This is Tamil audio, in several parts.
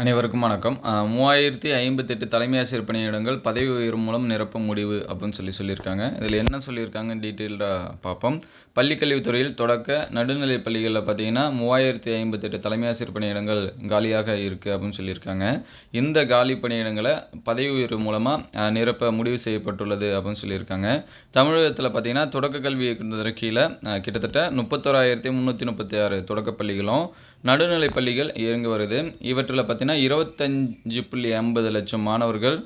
அனைவருக்கும் வணக்கம். மூவாயிரத்தி ஐம்பத்தெட்டு தலைமை ஆசிரியர் பணியிடங்கள் பதவி உயர்வு மூலம் நிரப்ப முடிவு அப்படின்னு சொல்லி சொல்லியிருக்காங்க. இதில் என்ன சொல்லியிருக்காங்க டீட்டெயில்டாக பார்ப்போம். பள்ளிக்கல்வித்துறையில் தொடக்க நடுநிலை பள்ளிகளில் பார்த்தீங்கன்னா மூவாயிரத்தி ஐம்பத்தெட்டு தலைமை ஆசிரியர் பணியிடங்கள் காலியாக இருக்குது அப்படின்னு சொல்லியிருக்காங்க. இந்த காலி பணியிடங்களை பதவி உயர்வு மூலமாக நிரப்ப முடிவு செய்யப்பட்டுள்ளது அப்படின்னு சொல்லியிருக்காங்க. தமிழகத்தில் பார்த்தீங்கன்னா தொடக்க கல்வி இயக்குநர் கீழே கிட்டத்தட்ட முப்பத்தோராயிரத்தி முந்நூற்றி முப்பத்தி ஆறு தொடக்க பள்ளிகளும் நடுநிலை பள்ளிகள் இயங்கி வருது. இவற்றில் பார்த்தீங்கன்னா இருபத்தஞ்சு புள்ளி ஐம்பது லட்சம் மாணவர்கள்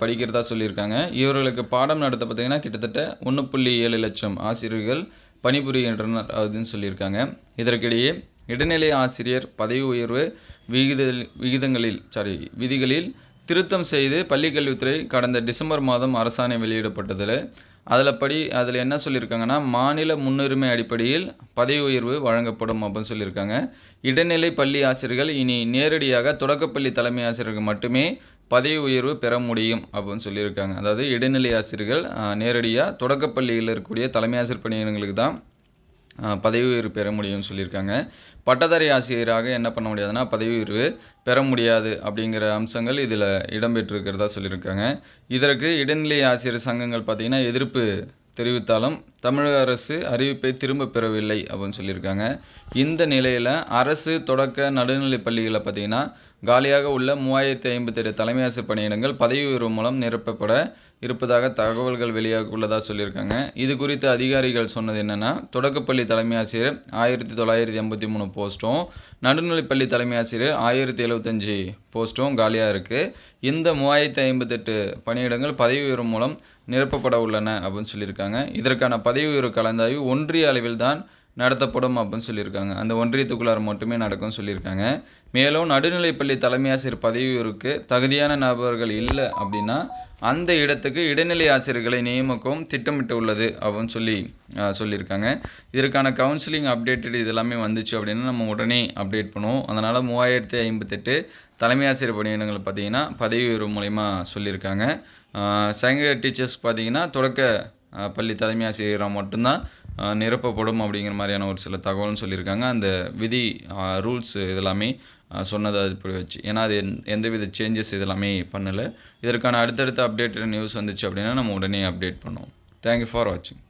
படிக்கிறதா சொல்லியிருக்காங்க. இவர்களுக்கு பாடம் நடத்த பார்த்தீங்கன்னா கிட்டத்தட்ட ஒன்று புள்ளி ஏழு லட்சம் ஆசிரியர்கள் பணிபுரிகின்றனர் அப்படின்னு சொல்லியிருக்காங்க. இதற்கிடையே இடைநிலை ஆசிரியர் பதவி உயர்வு விகித விகிதங்களில் சாரி விதிகளில் திருத்தம் செய்து பள்ளிக்கல்வித்துறை கடந்த டிசம்பர் மாதம் அரசாணை வெளியிடப்பட்டதில் அதில் படி அதில் என்ன சொல்லியிருக்காங்கன்னா மாநில முன்னுரிமை அடிப்படையில் பதவி உயர்வு வழங்கப்படும் அப்படின்னு சொல்லியிருக்காங்க. இடைநிலை பள்ளி ஆசிரியர்கள் இனி நேரடியாக தொடக்கப்பள்ளி தலைமை ஆசிரியர்கள் மட்டுமே பதவி உயர்வு பெற முடியும் அப்படின்னு சொல்லியிருக்காங்க. அதாவது இடைநிலை ஆசிரியர்கள் நேரடியாக தொடக்கப்பள்ளியில் இருக்கக்கூடிய தலைமை ஆசிரியர் பணியிடங்களுக்கு தான் பதவி உயர்வு பெற முடியும்னு சொல்லியிருக்காங்க. பட்டதாரி ஆசிரியராக என்ன பண்ண முடியாதுன்னா பதவி உயர்வு பெற முடியாது அப்படிங்கிற அம்சங்கள் இதில் இடம்பெற்றிருக்கிறதா சொல்லியிருக்காங்க. இதற்கு இடைநிலை ஆசிரியர் சங்கங்கள் பார்த்திங்கன்னா எதிர்ப்பு தெரிவித்தாலும் தமிழக அரசு அறிவிப்பை திரும்ப பெறவில்லை அப்படின்னு சொல்லியிருக்காங்க. இந்த நிலையில் அரசு தொடக்க நடுநிலை பள்ளிகளை பார்த்திங்கன்னா காலியாக உள்ள மூவாயிரத்தி ஐம்பத்தெட்டு தலைமை ஆசிரியர் பணியிடங்கள் பதவி உயர்வு மூலம் நிரப்பப்பட இருப்பதாக தகவல்கள் வெளியாக உள்ளதாக சொல்லியிருக்காங்க. இது குறித்து அதிகாரிகள் சொன்னது என்னென்னா தொடக்கப்பள்ளி தலைமை ஆசிரியர் ஆயிரத்தி தொள்ளாயிரத்தி எண்பத்தி மூணு போஸ்ட்டும் நடுநிலைப்பள்ளி தலைமை ஆசிரியர் ஆயிரத்தி எழுபத்தஞ்சி போஸ்ட்டும் காலியாக இருக்குது இந்த மூவாயிரத்தி ஐம்பத்தெட்டு பணியிடங்கள் பதவி உயர்வு மூலம் நிரப்பப்பட உள்ளன அப்படின்னு சொல்லியிருக்காங்க. இதற்கான பதவி உயர்வு கலந்தாய்வு ஒன்றிய அளவில் தான் நடத்தப்படும் அப்படின்னு சொல்லியிருக்காங்க. அந்த ஒன்றியத்துக்குள்ளார் மட்டுமே நடக்கும்னு சொல்லியிருக்காங்க. மேலும் நடுநிலைப்பள்ளி தலைமை ஆசிரியர் பதவி உயர்வுக்கு தகுதியான நபர்கள் இல்லை அப்படின்னா அந்த இடத்துக்கு இடைநிலை ஆசிரியர்களை நியமிக்கவும் திட்டமிட்டு உள்ளது அப்படின்னு சொல்லி சொல்லியிருக்காங்க. இதற்கான கவுன்சிலிங் அப்டேட்டட் இது எல்லாமே வந்துச்சு அப்படின்னா நம்ம உடனே அப்டேட் பண்ணுவோம். அதனால் மூவாயிரத்தி ஐம்பத்தெட்டு தலைமை ஆசிரியர் பணியிடங்கள் பார்த்தீங்கன்னா பதவி உயர்வு மூலயமா சொல்லியிருக்காங்க. சங்க டீச்சர்ஸ் பார்த்தீங்கன்னா தொடக்க பள்ளி தலைமை ஆசிரியராக மட்டும்தான் நிரப்பப்படும் அப்படிங்கிற மாதிரியான ஒரு சில தகவல்னு சொல்லியிருக்காங்க. அந்த விதி ரூல்ஸ் இதெல்லாமே சொன்னதை இப்படி வச்சு ஏன்னா அது எந்த- எந்தவித சேஞ்சஸ் இதெல்லாமே பண்ணலை. இதற்கான அடுத்தடுத்த அப்டேட்டட் நியூஸ் வந்துச்சு அப்படின்னா நம்ம உடனே அப்டேட் பண்ணுவோம். தேங்க்யூ ஃபார் வாட்சிங்